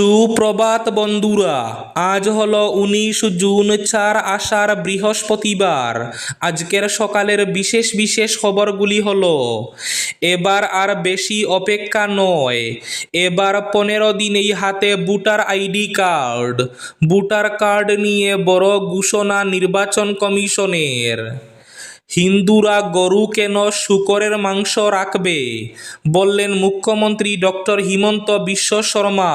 সুপ্রভাত বন্ধুরা, আজ হলো উনিশ জুন চার আষাঢ় বৃহস্পতিবার। আজকের সকালের বিশেষ বিশেষ খবরগুলি হলো, এবার আর বেশি অপেক্ষা নয়, এবার পনেরো দিনেই হাতে voter ID card, voter card নিয়ে বড় ঘোষণা নির্বাচন কমিশনের। হিন্দুরা গরু কেন শুকরের মাংস রাখবে? বললেন মুখ্যমন্ত্রী ডক্টর হিমন্ত বিশ্ব শর্মা।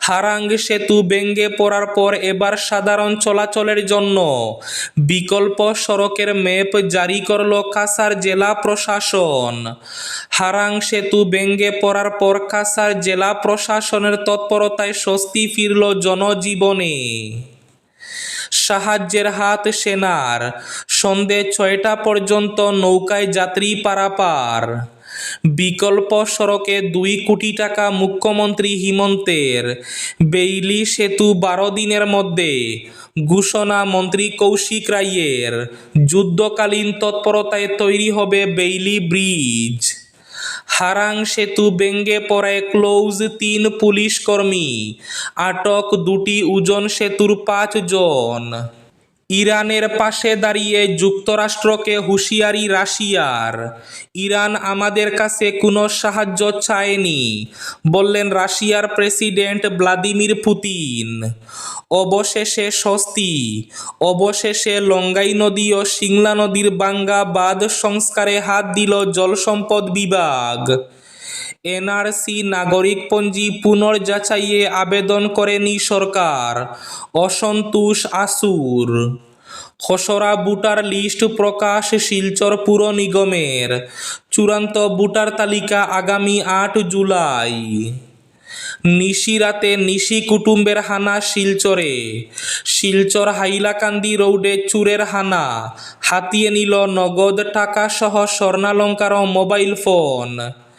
হারাঙ্গ সেতু ব্যঙ্গে পড়ার পর এবার সাধারণ চলাচলের জন্য বিকল্প সড়কের ম্যাপ জারি করল কাসার জেলা প্রশাসন। হারাং সেতু ব্যঙ্গে পড়ার পর কাসার জেলা প্রশাসনের তৎপরতায় স্বস্তি ফিরল জনজীবনে। সাহায্যের হাত সেনার, সন্ধে ছয়টা পর্যন্ত নৌকায় যাত্রী পারাপার। বিকল্প সড়কে দুই কোটি টাকা মুখ্যমন্ত্রী হিমন্তের। বেইলি সেতু বারো দিনের মধ্যে। ঘোষণা মন্ত্রী কৌশিক রায়ের। যুদ্ধকালীন তৎপরতায় তৈরি হবে বেইলি ব্রিজ। হারাং সেতু বেঙ্গে পড়ায় ক্লোজ তিন পুলিশ কর্মী। আটক দুটি ওজন সেতুর পাঁচ জন ইরানের পাশে দাঁড়িয়ে যুক্তরাষ্ট্রকে হুঁশিয়ারি রাশিয়ার। ইরান আমাদের কাছে কোনো সাহায্য চায়নি, বললেন রাশিয়ার প্রেসিডেন্ট ভ্লাদিমির পুতিন। অবশেষে স্বস্তি, অবশেষে লঙ্গাই নদী ও সিংলা নদীর বাঙ্গা বাঁধ সংস্কারে হাত দিল জলসম্পদ বিভাগ। এনআরসি নাগরিকপঞ্জি পুনর্যাচাইয়ে আবেদন করেনি সরকার। অসন্তোষ আসুর। খসড়া ভোটার লিস্ট প্রকাশ শিলচর পুর নিগমের। চূড়ান্ত ভোটার তালিকা আগামী আট জুলাই। নিশিরাতে নিশি কুটুম্বের হানা শিলচরে। শিলচর হাইলাকান্দি রোডে চুরের হানা। হাতিয়ে নিল নগদ টাকা সহ স্বর্ণালঙ্কার মোবাইল ফোন।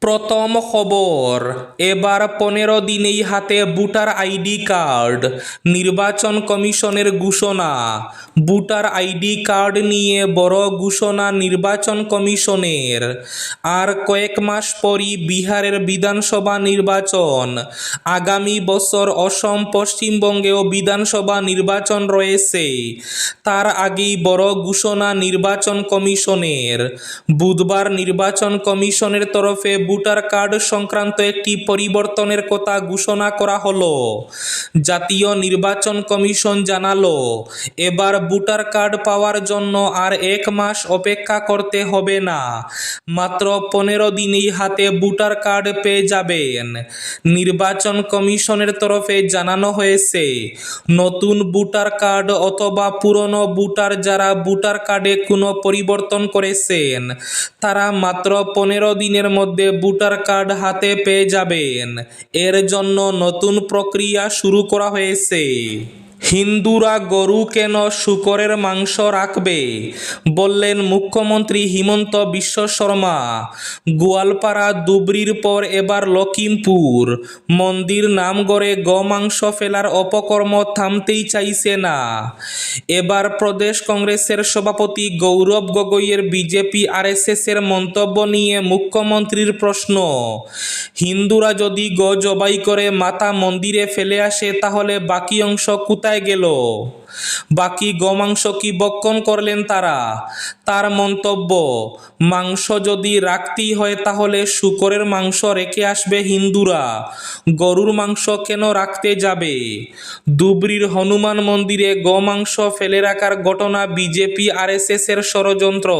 প্রথম খবর, এবার পনেরো দিনেই হাতে ভোটার আইডি কার্ড, নির্বাচন কমিশনের ঘোষণা। ভোটার আইডি কার্ড নিয়ে বড় ঘোষণা নির্বাচন কমিশনের। আর কয়েক মাস পরই বিহারের বিধানসভা নির্বাচন। আগামী বছর অসম, পশ্চিমবঙ্গেও বিধানসভা নির্বাচন রয়েছে। তার আগেই বড় ঘোষণা নির্বাচন কমিশনের। বুধবার নির্বাচন কমিশনের তরফে ভোটার কার্ড সংক্রান্ত একটি পরিবর্তনের কথা ঘোষণা করা হলো। জাতীয় নির্বাচন কমিশন জানালো, এবার ভোটার কার্ড পাওয়ার জন্য আর এক মাস অপেক্ষা করতে হবে না। মাত্র পনেরো দিনেই হাতে ভোটার কার্ড পেয়ে যাবেন। নির্বাচন কমিশনের তরফে জানানো হয়েছে, নতুন ভোটার কার্ড অথবা পুরনো ভোটার যারা ভোটার কার্ডে কোনো পরিবর্তন করেছেন, তারা মাত্র পনেরো দিনের মধ্যে ভোটার কার্ড হাতে পেয়ে যাবেন। এর জন্য নতুন প্রক্রিয়া শুরু করা হয়েছে। হিন্দুরা গরু কেন শুকরের মাংস রাখবে? বললেন মুখ্যমন্ত্রী হিমন্ত বিশ্ব শর্মা। গোয়ালপাড়া দুবরির পর এবার লখিমপুর মন্দির নামগড়ে গোমাংস ফেলার অপকর্ম থামতেই চাইছে না। এবার প্রদেশ কংগ্রেসের সভাপতি গৌরব গগৈয়ের বিজেপি আরএসএস এর মন্তব্য নিয়ে মুখ্যমন্ত্রীর প্রশ্ন। হিন্দুরা যদি গো জবাই করে মাথা মন্দিরে ফেলে আসে তাহলে বাকি অংশ কোথায় গেল? বাকি গমাংস কি বক্ষণ করলেন তারা? তার মন্তব্য, মাংস যদি রাখতেই হয় তাহলে শুকরের মাংস রেখে আসবে হিন্দুরা। গরুর মাংস কেন রাখতে যাবে? দুবরির হনুমান মন্দিরে গোমাংস ফেলে রাখার ঘটনা বিজেপি, আরএসএস এর ষড়যন্ত্র।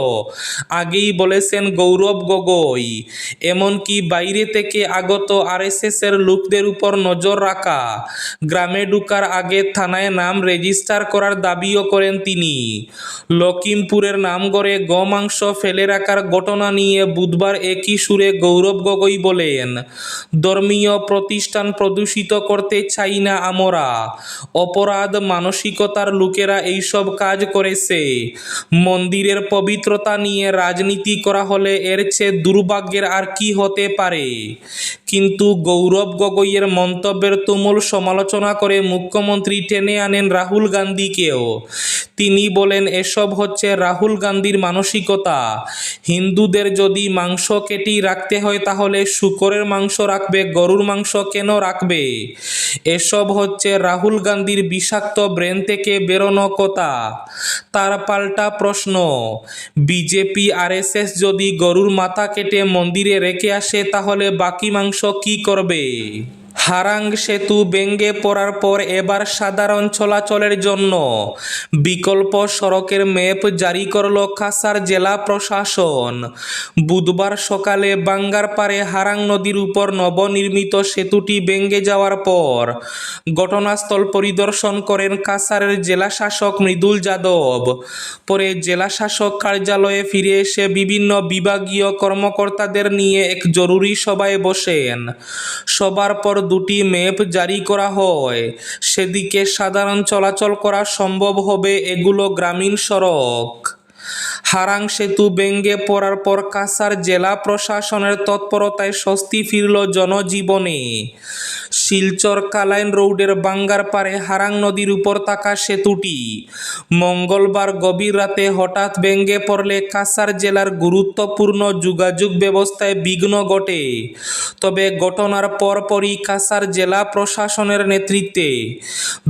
আগেই বলেছেন গৌরব গগৈ। এমনকি বাইরে থেকে আগত আরএসএস এর লোকদের উপর নজর রাখা। গ্রামে ঢুকার আগে থানায় নাম রেজিস্টার করার দাবিও করেন তিনি। লখিমপুরের নামগড়ে গোমাংস ফেলে রাখার ঘটনা নিয়ে বুধবার একই সুরে গৌরব গগৈ বলেন, ধর্মীয় প্রতিষ্ঠান প্রদূষিত করতে চাই না আমরা। অপরাধ মানসিকতার লোকেরা এইসব কাজ করেছে। মন্দিরের পবিত্রতা নিয়ে রাজনীতি করা হলে এর চেয়ে দুর্ভাগ্যের আর কি হতে পারে? কিন্তু গৌরব গগৈয়ের মন্তব্যের তুমুল সমালোচনা করে মুখ্যমন্ত্রী টেনে আনেন রাহুল গান্ধীকেও। তিনি বলেন, এসব হচ্ছে রাহুল গান্ধীর মানসিকতা। হিন্দুদের যদি মাংস কেটেই রাখতে হয়, তাহলে শুকরের মাংস রাখবে, গরুর মাংস কেন রাখবে? এসব হচ্ছে রাহুল গান্ধীর বিষাক্ত ব্রেন থেকে বেরোনো কথা। তার পাল্টা প্রশ্ন, বিজেপি, আরএসএস যদি গরুর মাথা কেটে মন্দিরে রেখে আসে, তাহলে বাকি মাংস কি করবে? হারাং সেতু ব্যঙ্গে পড়ার পর এবার সাধারণ চলাচলের জন্য বিকল্প সড়কের ম্যাপ জারি করল কাসার জেলা প্রশাসন। বুধবার সকালে বাঙ্গারপাড়ে হারাং নদীর উপর নবনির্মিত সেতুটি ভেঙে যাওয়ার পর ঘটনাস্থল পরিদর্শন করেন কাসারের জেলা শাসক মৃদুল যাদব। পরে জেলা শাসক কার্যালয়ে ফিরে এসে বিভিন্ন বিভাগীয় কর্মকর্তাদের নিয়ে এক জরুরি সভায় বসেন। সবার পর দুটি ম্যাপ জারি করা হয়। সেদিকে সাধারণ চলাচল করা সম্ভব হবে এগুলো গ্রামীণ সড়ক। হারাং সেতু ব্যঙ্গে পড়ার পর কাসার জেলা প্রশাসনের তৎপরতায় স্বস্তি ফিরল জনজীবনে। শিলচর কালাইন রোডের বাঙ্গারপাড়ে হারাং নদীর উপর থাকা সেতুটি। মঙ্গলবার গভীর রাতে হঠাৎ ব্যঙ্গে পড়লে কাসার জেলার গুরুত্বপূর্ণ যোগাযোগ ব্যবস্থায় বিঘ্ন ঘটে। তবে ঘটনার পরপরই কাসার জেলা প্রশাসনের নেতৃত্বে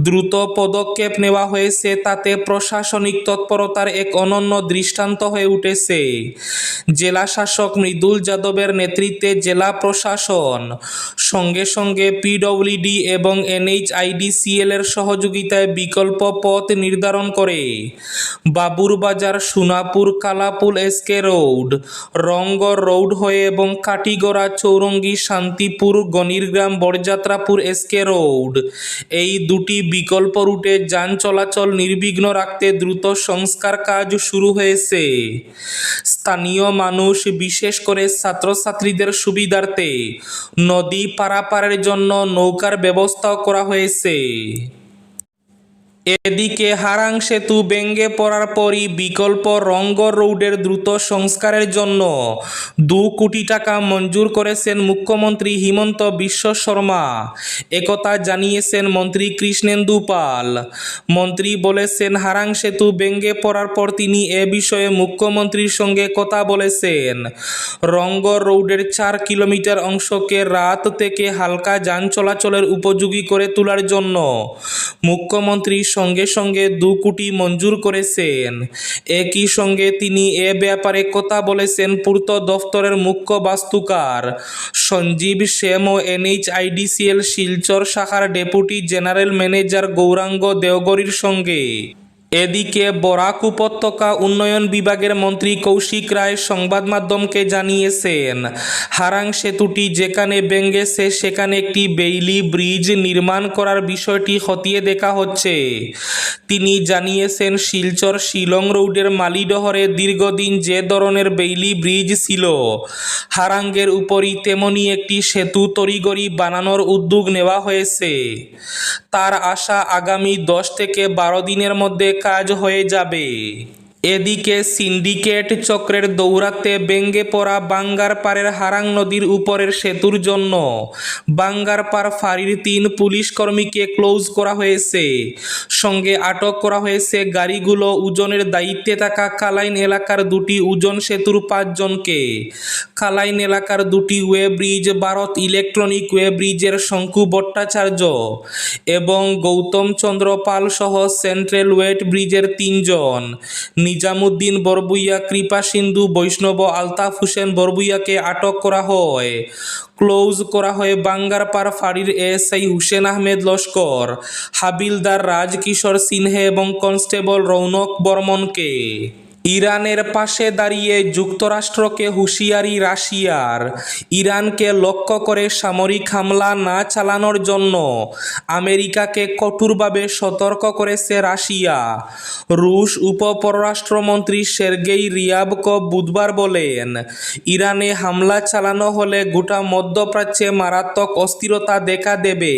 দ্রুত পদক্ষেপ নেওয়া হয়েছে, তাতে প্রশাসনিক তৎপরতার এক অনন্য দৃষ্টান্ত হয়ে উঠেছে। জেলা শাসক মৃদুল যাদবের নেতৃত্বে জেলা প্রশাসন সঙ্গে সঙ্গে পিডব্লিউডি এবং এনএইচআইডিসিএল এর সহযোগিতায় বিকল্প পথ নির্ধারণ করে। Baburbazar Sonapur Kalapul SK road Rangar road হয়ে এবং কাটিগড়া চৌরঙ্গি শান্তিপুর গণিরগ্রাম বরযাত্রাপুর এসকে রোড এই দুটি বিকল্প রুটে যান চলাচল নির্বিঘ্ন রাখতে দ্রুত সংস্কার কাজ শুরু হয়েছে। স্থানীয় মানুষ বিশেষ করে ছাত্রছাত্রীদের সুবিধার্থে নদী পারাপারের জন্য নৌকার ব্যবস্থাও করা হয়েছে। এদিকে হারাং সেতু ব্যঙ্গে পড়ার পরই বিকল্প রঙ্গর রোডের দ্রুত সংস্কারের জন্য দু কোটি টাকা মঞ্জুর করেছেন মুখ্যমন্ত্রী হিমন্ত বিশ্ব শর্মা। একথা জানিয়েছেন মন্ত্রী কৃষ্ণেন্দু পাল। মন্ত্রী বলেছেন, হারাং সেতু ব্যঙ্গে পড়ার পর তিনি এ বিষয়ে মুখ্যমন্ত্রীর সঙ্গে কথা বলেছেন। রঙ্গর রোডের চার কিলোমিটার অংশকে রাত থেকে হালকা যান চলাচলের উপযোগী করে তোলার জন্য মুখ্যমন্ত্রী সঙ্গে সঙ্গে দু কোটি মঞ্জুর করেছেন। একই সঙ্গে তিনি এ ব্যাপারে কথা বলেছেন পূর্ত দফতরের মুখ্য বাস্তুকার। সঞ্জীব শ্যাম ও এনএইচআইডিসিএল শিলচর শাখার ডেপুটি জেনারেল ম্যানেজার গৌরাঙ্গ দেওগরির সঙ্গে। এদিকে বরাক উপত্যকা উন্নয়ন বিভাগের মন্ত্রী কৌশিক রায় সংবাদ মাধ্যমকে জানিয়েছেন, হারাং সেতুটি যেখানে ভেঙ্গেছে সেখানে একটি বেইলি ব্রিজ নির্মাণ করার বিষয়টি খতিয়ে দেখা হচ্ছে। তিনি জানিয়েছেন, শিলচর শিলং রোডের মালিডহরে দীর্ঘদিন যে ধরনের বেইলি ব্রিজ ছিল হারাঙ্গের উপরই তেমনি একটি সেতু তরিগরি বানানোর উদ্যোগ নেওয়া হয়েছে। তার আশা আগামী দশ থেকে বারো দিনের মধ্যে কাজ হয়ে যাবে। এদিকে সিন্ডিকেট চক্রের দৌরাত্মে ব্যঙ্গে পড়া বাঙ্গারপাড়ের হারাং নদীর উপরের সেতুর জন্য। বাঙ্গারপাড় ফাঁড়ির তিন পুলিশ কর্মীকে ক্লোজ করা হয়েছে। সঙ্গে আটক করা হয়েছে গাড়িগুলো, উজনের দায়িত্বে থাকা কালাইন এলাকার দুটি ওজন সেতুর পাঁচজনকে। কালাইন এলাকার দুটি way bridge Bharat electronic way ব্রিজের শঙ্কু ভট্টাচার্য এবং গৌতম চন্দ্র পাল সহ সেন্ট্রাল ওয়েট ব্রিজের তিনজন। নিজামুদ্দিন বরবুইয়া কৃপা সিন্ধু বৈষ্ণব আলতাফ হোসেন বরবুইয়াকে আটক করা হয়। ক্লোজ করা হয় বাঙ্গারপাড় ফাঁড়ির আই হুসেন আহমেদ লস্কর, হাবিলদার রাজকিশোর সিনহে এবং কনস্টেবল রৌনক বর্মনকে। ইরানের পাশে দাঁড়িয়ে যুক্তরাষ্ট্রকে হুঁশিয়ারি রাশিয়ার। ইরানকে লক্ষ্য করে সামরিক হামলা না চালানোর জন্য আমেরিকাকে কঠোরভাবে সতর্ক করেছে রাশিয়া। রুশ উপপররাষ্ট্রমন্ত্রী সের্গেই রিয়াবকভ বুধবার বলেন, ইরানে হামলা চালানো হলে গোটা মধ্যপ্রাচ্যে মারাত্মক অস্থিরতা দেখা দেবে।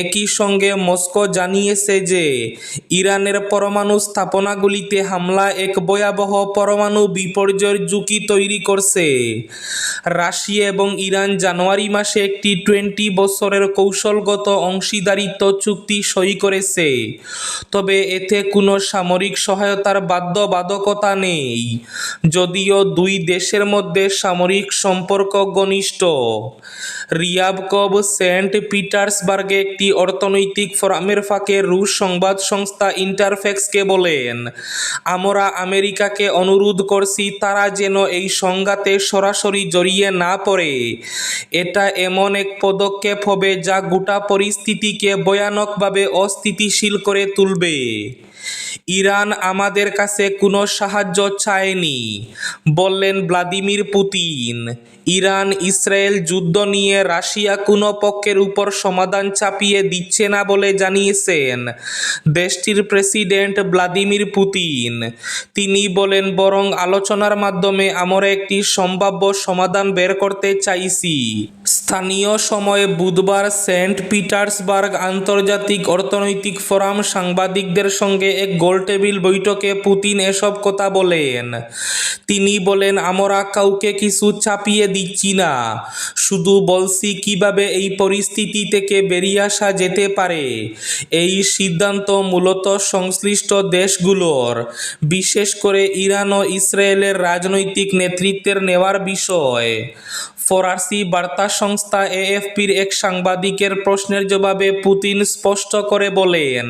একই সঙ্গে মস্কো জানিয়েছে যে, ইরানের পরমাণু স্থাপনাগুলিতে হামলা এক ভয়াবহ পরমাণু বিপর্যয়ের ঝুঁকি তৈরি করছে। রাশিয়া এবং ইরান জানুয়ারি মাসে একটি টোয়েন্টি বছরের কৌশলগত অংশীদারিত্ব চুক্তি সই করেছে। তবে এতে কোনো সামরিক সহায়তার বাধ্যবাধকতা নেই, যদিও দুই দেশের মধ্যে সামরিক সম্পর্ক ঘনিষ্ঠ। রিয়াবকভ সেন্ট পিটার্সবার্গে একটি অর্থনৈতিক ফোরামের ফাঁকে রুশ সংবাদ সংস্থা ইন্টারফেক্সকে বলেন, আমরা আমেরিকাকে অনুরোধ করছি, তারা যেন এই সংঘাতে সরাসরি জড়িয়ে না পড়ে। এটা এমন এক পদক্ষেপ হবে যা গোটা পরিস্থিতিকে ভয়ানকভাবে অস্থিতিশীল করে তুলবে। ইরান আমাদের কাছে কোনো সাহায্য চায়নি। বললেন ভ্লাদিমির পুতিন। ইরান ইসরায়েল যুদ্ধ নিয়ে রাশিয়া কোনো পক্ষের উপর সমাধান চাপিয়ে দিচ্ছে না বলে জানিয়েছেন দেশটির প্রেসিডেন্ট ভ্লাদিমির পুতিন। তিনি বলেন, বরং আলোচনার মাধ্যমে আমরা একটি সম্ভাব্য সমাধান বের করতে চাইছি। স্থানীয় সময়ে বুধবার সেন্ট পিটার্সবার্গ আন্তর্জাতিক অর্থনৈতিক ফোরাম সাংবাদিকদের সঙ্গে এক গোলটেবিল বৈঠকে পুতিন এসব কথা বলেন। তিনি বলেন, আমরা কাউকে কিছু চাপিয়ে দিচ্ছি না। শুধু বলছি কীভাবে এই পরিস্থিতি থেকে বেরিয়ে আসা যেতে পারে। এই সিদ্ধান্ত মূলত সংশ্লিষ্ট দেশগুলোর, বিশেষ করে ইরান ও ইসরায়েলের রাজনৈতিক নেতৃত্বের নেওয়ার বিষয়। ফরাসি বার্তা সংস্থা এএফপির এক সাংবাদিকের প্রশ্নের জবাবে পুতিন স্পষ্ট করে বলেন,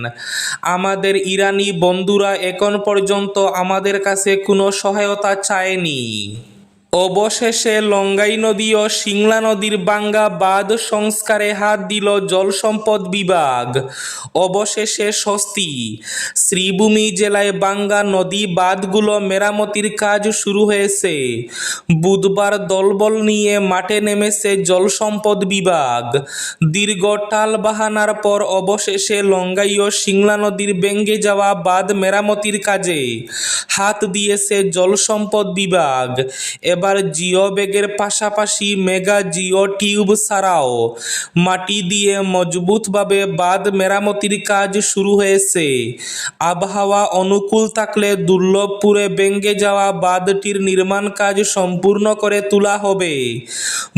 আমাদের ইরানি বন্ধুরা এখন পর্যন্ত আমাদের কাছে কোনো সহায়তা চায়নি। অবশেষে লঙ্গাই নদী ও সিংলা নদীর বাঙ্গা বাঁধ সংস্কারে হাত দিল জল সম্পদ বিভাগ। অবশেষে স্বস্তি। শ্রীভূমি জেলায় বাঙ্গা নদী বাঁধগুলো মেরামতির কাজ শুরু হয়েছে। বুধবার দলবল নিয়ে মাঠে নেমেছে জল সম্পদ বিভাগ। দীর্ঘ টাল বাহানার পর অবশেষে লঙ্গাই ও সিংলা নদীর ভেঙে যাওয়া বাঁধ মেরামতির কাজে হাত দিয়েছে জল সম্পদ বিভাগ। এবার জিও ব্যাগের পাশাপাশি মেগা জিও টিউব ছাড়াও মাটি দিয়ে মজবুতভাবে বাঁধ মেরামতির কাজ শুরু হয়েছে। আবহাওয়া অনুকূল থাকলে দুর্লভপুরে ভেঙে যাওয়া বাঁধটির নির্মাণ কাজ সম্পূর্ণ করে তোলা হবে,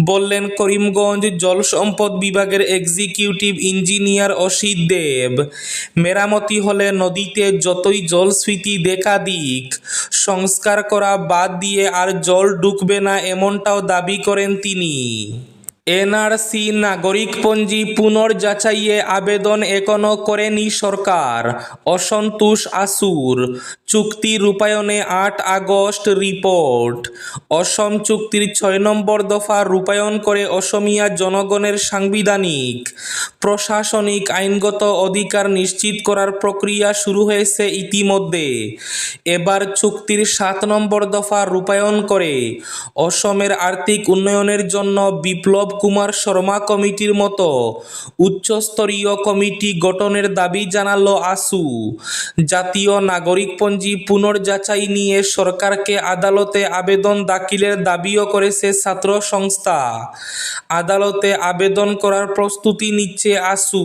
বললেন করিমগঞ্জ জল সম্পদ বিভাগের এক্সিকিউটিভ ইঞ্জিনিয়ার অসিত দেব। মেরামতি হলে নদীতে যতই জলস্ফীতি দেখা দিক, সংস্কার করা বাদ দিয়ে আর জল ঢুকবে না এমনটাও দাবি করেন তিনি। এনআরসি নাগরিকপঞ্জি পুনর্যাচাইয়ে আবেদন এখনও করেনি সরকার। অসন্তোষ আসুর। চুক্তি রূপায়ণে আট আগস্ট রিপোর্ট। অসম চুক্তির ছয় নম্বর দফা রূপায়ণ করে অসমিয়া জনগণের সাংবিধানিক, প্রশাসনিক আইনগত অধিকার নিশ্চিত করার প্রক্রিয়া শুরু হয়েছে ইতিমধ্যে। এবার চুক্তির সাত নম্বর দফা রূপায়ণ করে অসমের আর্থিক উন্নয়নের জন্য বিপ্লব কুমার শর্মা কমিটির মতো উচ্চস্তরীয় কমিটি গঠনের দাবি জানালো আসু জাতীয় নাগরিকপঞ্জি পুনর্যাচাই নিয়ে সরকারকে আদালতে আবেদন দাখিলের দাবিও করেছে ছাত্র সংস্থা। আদালতে আবেদন করার প্রস্তুতি নিচ্ছে আসু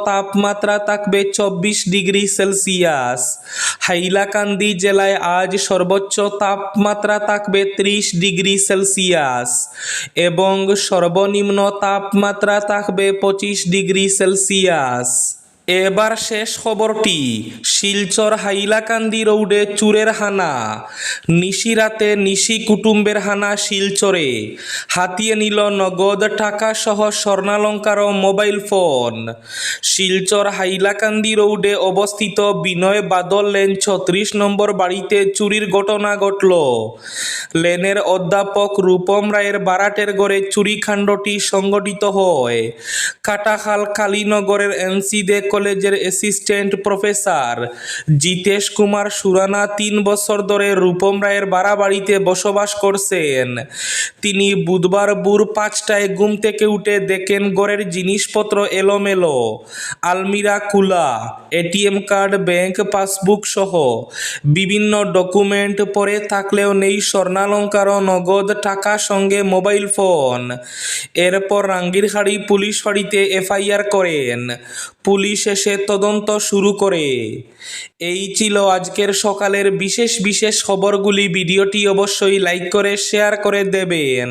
তাপমাত্রা থাকবে চব্বিশ ডিগ্রি সেলসিয়াস। হাইলাকান্দি জেলায় আজ সর্বোচ্চ তাপমাত্রা থাকবে ত্রিশ ডিগ্রি সেলসিয়াস এবং সর্বনিম্ন তাপমাত্রা থাকবে পঁচিশ ডিগ্রি সেলসিয়াস। এবার শেষ খবরটি, শিলচর হাইলাকান্দি রোডে চুরের হানা। নিশিরাতে নিশি কুটুম্বের হানা শিলচরে। হাতিয়ে নিল নগদ টাকা সহ স্বর্ণালঙ্কার ও মোবাইল ফোন। শিলচর হাইলাকান্দি রোডে অবস্থিত বিনয় বাদল লেন ছত্রিশ নম্বর বাড়িতে চুরির ঘটনা ঘটল। লেনের অধ্যাপক রূপম রায়ের বারাটের গড়ে চুরিকাণ্ডটি সংগঠিত হয়। কাটাখাল কালীনগরের এনসিদে কলেজের অ্যাসিস্ট্যান্ট প্রফেসর জিতেশ কুমার সুরানা তিন বছর ধরে রূপম রায়ের বাড়াবাড়িতে বসবাস করছেন। তিনি বুধবার ভোর পাঁচটায় ঘুম থেকে উঠে দেখেন ঘরের জিনিসপত্র এলোমেলো। আলমিরা কুলা এটিএম কার্ড, ব্যাংক পাসবুক সহ বিভিন্ন ডকুমেন্ট পরে থাকলেও নেই স্বর্ণালঙ্কার নগদ টাকা সঙ্গে মোবাইল ফোন। এরপর রাঙ্গিরহাড়ি পুলিশ ফাঁড়িতে এফআইআর করেন। পুলিশ এসে তদন্ত শুরু করে। এই ছিল আজকের সকালের বিশেষ বিশেষ খবরগুলি। ভিডিওটি অবশ্যই লাইক করে, শেয়ার করে দেবেন।